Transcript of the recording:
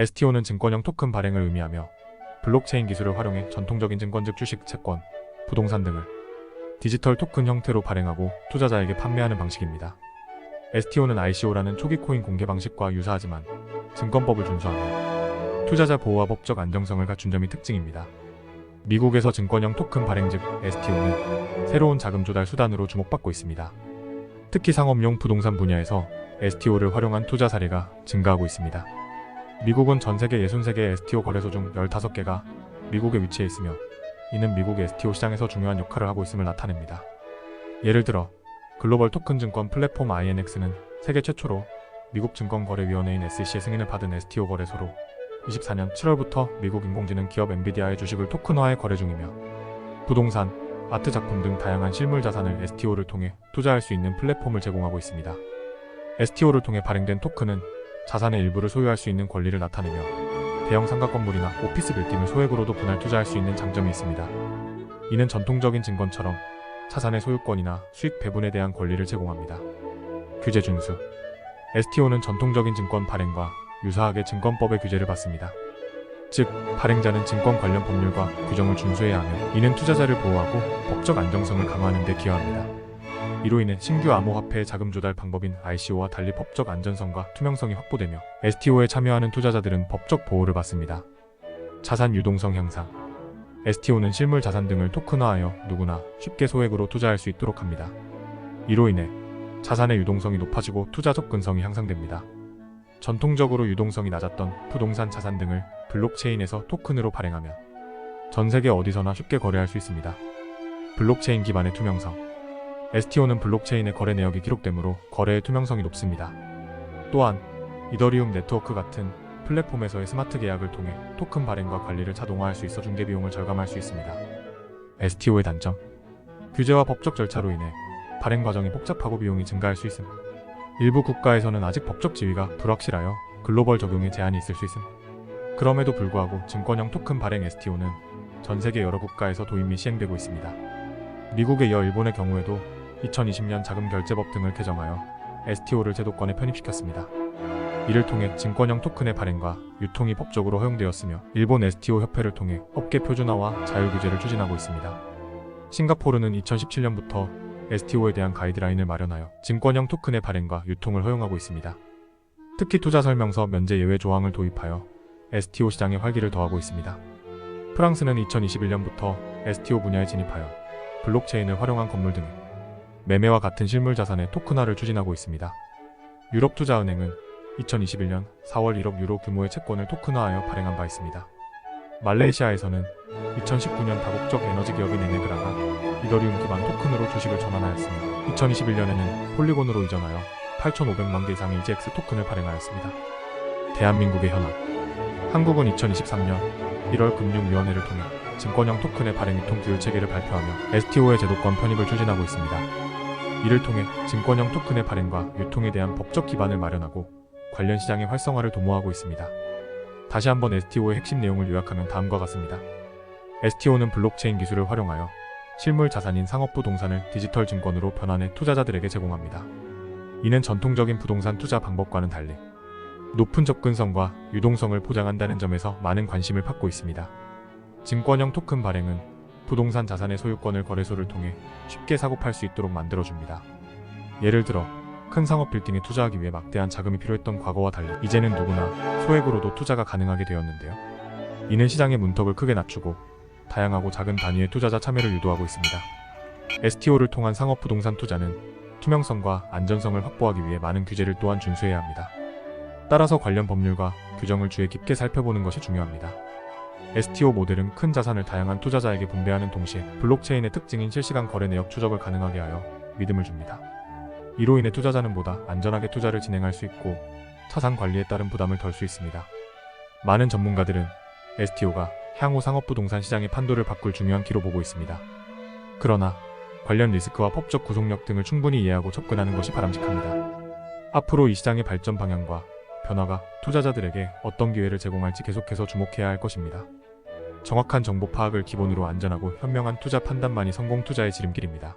STO는 증권형 토큰 발행을 의미하며 블록체인 기술을 활용해 전통적인 증권 즉 주식, 채권, 부동산 등을 디지털 토큰 형태로 발행하고 투자자에게 판매하는 방식입니다. STO는 ICO라는 초기 코인 공개 방식과 유사하지만 증권법을 준수하며 투자자 보호와 법적 안정성을 갖춘 점이 특징입니다. 미국에서 증권형 토큰 발행 즉 STO는 새로운 자금 조달 수단으로 주목받고 있습니다. 특히 상업용 부동산 분야에서 STO를 활용한 투자 사례가 증가하고 있습니다. 미국은 전 세계 63개의 STO 거래소 중 15개가 미국에 위치해 있으며 이는 미국의 STO 시장에서 중요한 역할을 하고 있음을 나타냅니다. 예를 들어 글로벌 토큰 증권 플랫폼 INX는 세계 최초로 미국 증권거래위원회인 SEC의 승인을 받은 STO 거래소로 24년 7월부터 미국 인공지능 기업 엔비디아의 주식을 토큰화해 거래 중이며 부동산, 아트 작품 등 다양한 실물 자산을 STO를 통해 투자할 수 있는 플랫폼을 제공하고 있습니다. STO를 통해 발행된 토큰은 자산의 일부를 소유할 수 있는 권리를 나타내며 대형 상가 건물이나 오피스 빌딩을 소액으로도 분할 투자할 수 있는 장점이 있습니다. 이는 전통적인 증권처럼 자산의 소유권이나 수익 배분에 대한 권리를 제공합니다. 규제 준수 STO는 전통적인 증권 발행과 유사하게 증권법의 규제를 받습니다. 즉, 발행자는 증권 관련 법률과 규정을 준수해야 하며 이는 투자자를 보호하고 법적 안정성을 강화하는 데 기여합니다. 이로 인해 신규 암호화폐의 자금 조달 방법인 ICO와 달리 법적 안전성과 투명성이 확보되며 STO에 참여하는 투자자들은 법적 보호를 받습니다. 자산 유동성 향상 STO는 실물 자산 등을 토큰화하여 누구나 쉽게 소액으로 투자할 수 있도록 합니다. 이로 인해 자산의 유동성이 높아지고 투자 접근성이 향상됩니다. 전통적으로 유동성이 낮았던 부동산 자산 등을 블록체인에서 토큰으로 발행하면 전 세계 어디서나 쉽게 거래할 수 있습니다. 블록체인 기반의 투명성 STO는 블록체인의 거래 내역이 기록되므로 거래의 투명성이 높습니다. 또한 이더리움 네트워크 같은 플랫폼에서의 스마트 계약을 통해 토큰 발행과 관리를 자동화할 수 있어 중개 비용을 절감할 수 있습니다. STO의 단점 규제와 법적 절차로 인해 발행 과정이 복잡하고 비용이 증가할 수 있음. 일부 국가에서는 아직 법적 지위가 불확실하여 글로벌 적용에 제한이 있을 수 있음. 그럼에도 불구하고 증권형 토큰 발행 STO는 전 세계 여러 국가에서 도입 및 시행되고 있습니다. 미국에 이어 일본의 경우에도 2020년 자금결제법 등을 개정하여 STO를 제도권에 편입시켰습니다. 이를 통해 증권형 토큰의 발행과 유통이 법적으로 허용되었으며 일본 STO 협회를 통해 업계 표준화와 자율 규제를 추진하고 있습니다. 싱가포르는 2017년부터 STO에 대한 가이드라인을 마련하여 증권형 토큰의 발행과 유통을 허용하고 있습니다. 특히 투자 설명서 면제 예외 조항을 도입하여 STO 시장의 활기를 더하고 있습니다. 프랑스는 2021년부터 STO 분야에 진입하여 블록체인을 활용한 건물 등의 매매와 같은 실물 자산의 토큰화를 추진하고 있습니다. 유럽투자은행은 2021년 4월 1억 유로 규모의 채권을 토큰화하여 발행한 바 있습니다. 말레이시아에서는 2019년 다국적 에너지 기업인 에네그라가 이더리움 기반 토큰으로 주식을 전환하였으며 2021년에는 폴리곤으로 이전하여 8,500만 개 이상의 EGX 토큰을 발행하였습니다. 대한민국의 현황 한국은 2023년 1월 금융위원회를 통해 증권형 토큰의 발행 유통 규율 체계를 발표하며 STO의 제도권 편입을 추진하고 있습니다. 이를 통해 증권형 토큰의 발행과 유통에 대한 법적 기반을 마련하고 관련 시장의 활성화를 도모하고 있습니다. 다시 한번 STO의 핵심 내용을 요약하면 다음과 같습니다. STO는 블록체인 기술을 활용하여 실물 자산인 상업 부동산을 디지털 증권으로 변환해 투자자들에게 제공합니다. 이는 전통적인 부동산 투자 방법과는 달리 높은 접근성과 유동성을 포장한다는 점에서 많은 관심을 받고 있습니다. 증권형 토큰 발행은 부동산 자산의 소유권을 거래소를 통해 쉽게 사고 팔 수 있도록 만들어줍니다. 예를 들어 큰 상업 빌딩에 투자하기 위해 막대한 자금이 필요했던 과거와 달리 이제는 누구나 소액으로도 투자가 가능하게 되었는데요. 이는 시장의 문턱을 크게 낮추고 다양하고 작은 단위의 투자자 참여를 유도하고 있습니다. STO를 통한 상업 부동산 투자는 투명성과 안전성을 확보하기 위해 많은 규제를 또한 준수해야 합니다. 따라서 관련 법률과 규정을 주의 깊게 살펴보는 것이 중요합니다. STO 모델은 큰 자산을 다양한 투자자에게 분배하는 동시에 블록체인의 특징인 실시간 거래 내역 추적을 가능하게 하여 믿음을 줍니다. 이로 인해 투자자는 보다 안전하게 투자를 진행할 수 있고 자산 관리에 따른 부담을 덜 수 있습니다. 많은 전문가들은 STO가 향후 상업 부동산 시장의 판도를 바꿀 중요한 기로 보고 있습니다. 그러나 관련 리스크와 법적 구속력 등을 충분히 이해하고 접근하는 것이 바람직합니다. 앞으로 이 시장의 발전 방향과 변화가 투자자들에게 어떤 기회를 제공할지 계속해서 주목해야 할 것입니다. 정확한 정보 파악을 기본으로 안전하고 현명한 투자 판단만이 성공 투자의 지름길입니다.